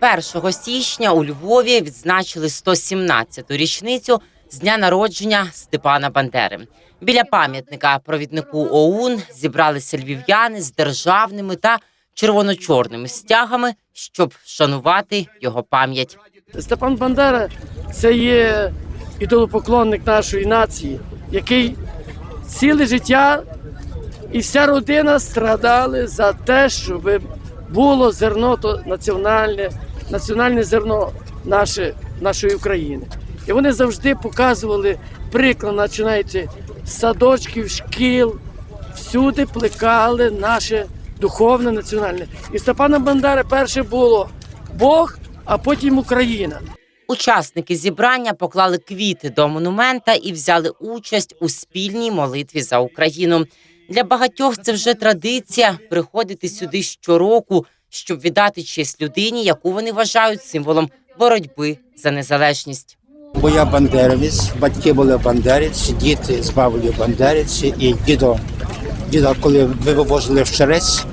21 січня у Львові відзначили 117-ту річницю з дня народження Степана Бандери. Біля пам'ятника провіднику ОУН зібралися львів'яни з державними та червоно-чорними стягами, щоб вшанувати його пам'ять. Степан Бандера це є ідолопоклонник нашої нації, який ціле життя і вся родина страдали за те, щоб було зерно то національне, національне зерно наше, нашої України. І вони завжди показували приклад, починаючи з садочків, шкіл, всюди плекали наше духовне національне. І Степана Бандери перше було Бог, а потім Україна. Учасники зібрання поклали квіти до монумента і взяли участь у спільній молитві за Україну. Для багатьох це вже традиція приходити сюди щороку, щоб віддати честь людині, яку вони вважають символом боротьби за незалежність. Бо я бандерівець, батьки були бандерівці, діти з бабою бандерівці, і дідо, дідо, коли ви вивозили в Черець,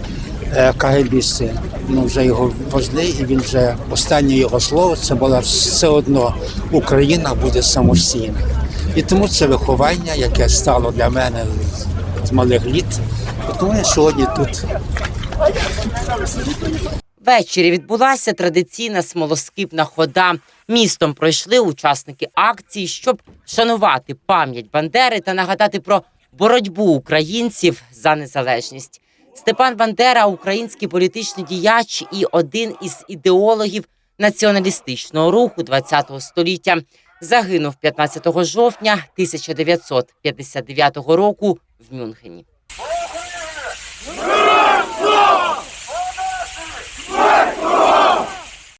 е, КГБісти, ну вже його везли, і він вже останнє його слово це було все одно Україна буде самостійна. І тому це виховання, яке стало для мене з малих літ. Тому я сьогодні тут. Ввечері відбулася традиційна смолоскипна хода. Містом пройшли учасники акції, щоб вшанувати пам'ять Бандери та нагадати про боротьбу українців за незалежність. Степан Бандера, український політичний діяч і один із ідеологів націоналістичного руху ХХ століття, загинув 15 жовтня 1959 року в Мюнхені.